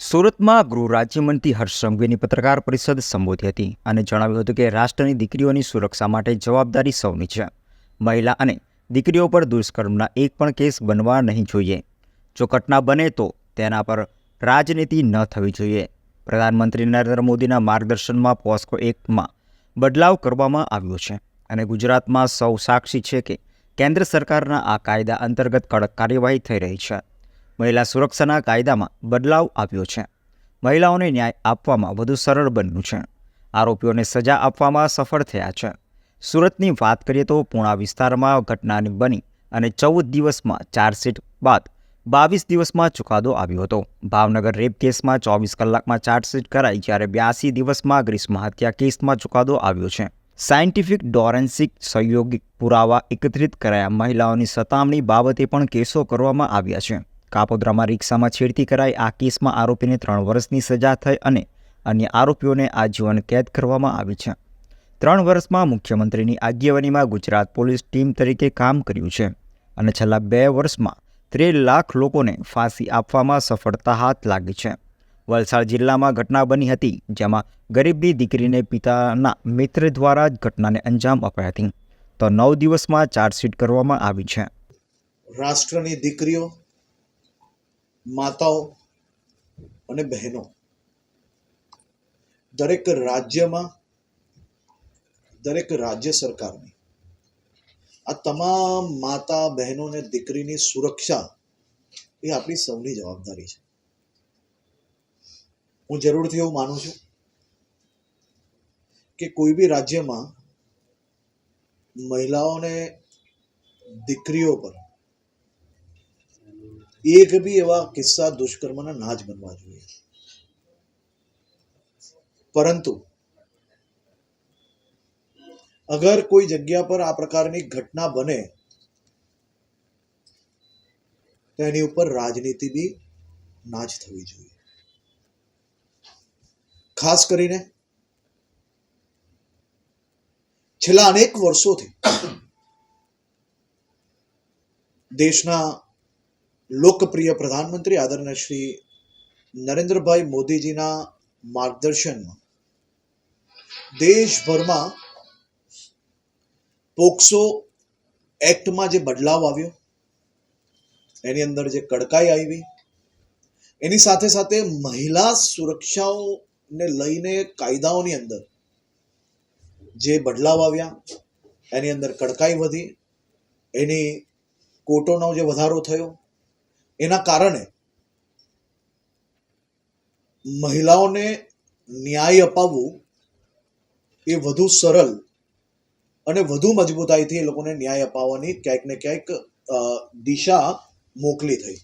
સુરતમાં ગૃહ રાજ્યમંત્રી હર્ષ સંઘવીની પત્રકાર પરિષદ સંબોધી હતી અને જણાવ્યું હતું કે રાષ્ટ્રની દીકરીઓની સુરક્ષા માટે જવાબદારી સૌની છે. મહિલા અને દીકરીઓ પર દુષ્કર્મના એક પણ કેસ બનવા નહીં જોઈએ. જો ઘટના બને તો તેના પર રાજનીતિ ન થવી જોઈએ. પ્રધાનમંત્રી નરેન્દ્ર મોદીના માર્ગદર્શનમાં પોસ્કો એક્ટમાં બદલાવ કરવામાં આવ્યો છે અને ગુજરાતમાં સૌ સાક્ષી છે કે કેન્દ્ર સરકારના આ કાયદા અંતર્ગત કડક કાર્યવાહી થઈ રહી છે. મહિલા સુરક્ષાના કાયદામાં બદલાવ આવ્યો છે. મહિલાઓને ન્યાય આપવામાં વધુ સરળ બન્યું છે. આરોપીઓને સજા આપવામાં સફળ થયા છે. સુરતની વાત કરીએ તો પૂણા વિસ્તારમાં ઘટનાની બની અને ચૌદ દિવસમાં ચાર્જશીટ બાદ બાવીસ દિવસમાં ચુકાદો આવ્યો હતો. ભાવનગર રેપ કેસમાં ચોવીસ કલાકમાં ચાર્જશીટ કરાઈ જ્યારે બ્યાસી દિવસમાં ગ્રીષ્મ હત્યા કેસમાં ચુકાદો આવ્યો છે. સાયન્ટિફિક ડોરેન્સિક સહયોગિક પુરાવા એકત્રિત કરાયા મહિલાઓની સતામણી બાબતે પણ કેસો કરવામાં આવ્યા છે. કાપોદ્રામાં રિક્ષામાં છેડતી કરાઈ આ કેસમાં આરોપીને ત્રણ વર્ષની સજા થઈ અને અન્ય આરોપીઓને આજીવન કેદ કરવામાં આવી છે. ત્રણ વર્ષમાં મુખ્યમંત્રીની આગેવાનીમાં ગુજરાત પોલીસ ટીમ તરીકે કામ કર્યું છે અને છેલ્લા બે વર્ષમાં ત્રેર લાખ લોકોને ફાંસી આપવામાં સફળતા હાથ લાગી છે. વલસાડ જિલ્લામાં ઘટના બની હતી જેમાં ગરીબની દીકરીને પિતાના મિત્ર દ્વારા જ ઘટનાને અંજામ અપાઈ હતી. તો નવ દિવસમાં ચાર્જશીટ કરવામાં આવી છે. રાષ્ટ્રની દીકરીઓ માતાઓ અને બહેનો. દરેક રાજ્યમાં, દરેક રાજ્ય સરકારની આ તમામ માતા, બહેનો અને દીકરીની સુરક્ષા એ આપણી સૌની જવાબદારી છે. હું જરૂરથી એવું માનું છું કે કોઈ બી રાજ્યમાં મહિલાઓને દીકરીઓ પર એક બી એવા કિસ્સા દુષ્કર્મના ના જ બનવા જોઈએ પરંતુ અગર કોઈ જગ્યા પર આ પ્રકારની ઘટના બને તો એની ઉપર રાજનીતિ બી ના જ થવી જોઈએ ખાસ કરીને છેલ્લા અનેક વર્ષોથી દેશના લોકપ્રિય પ્રધાનમંત્રી આદરણીય શ્રી નરેન્દ્રભાઈ મોદીજીના માર્ગદર્શનમાં દેશભરમાં પોક્સો એક્ટમાં જે બદલાવ આવ્યો, એની અંદર જે કડકાઈ આવી, એની સાથે સાથે મહિલા સુરક્ષાઓને લઈને કાયદાઓની અંદર જે બદલાવ આવ્યા, એની અંદર કડકાઈ વધી, એની કોર્ટોનો જે વધારો થયો એના કારણે મહિલાઓને ન્યાય અપાવવું એ વધુ સરળ અને વધુ મજબૂતાઈથી એ લોકોને ન્યાય અપાવવાની ક્યાંક ને ક્યાંક દિશા મોકલી થઈ.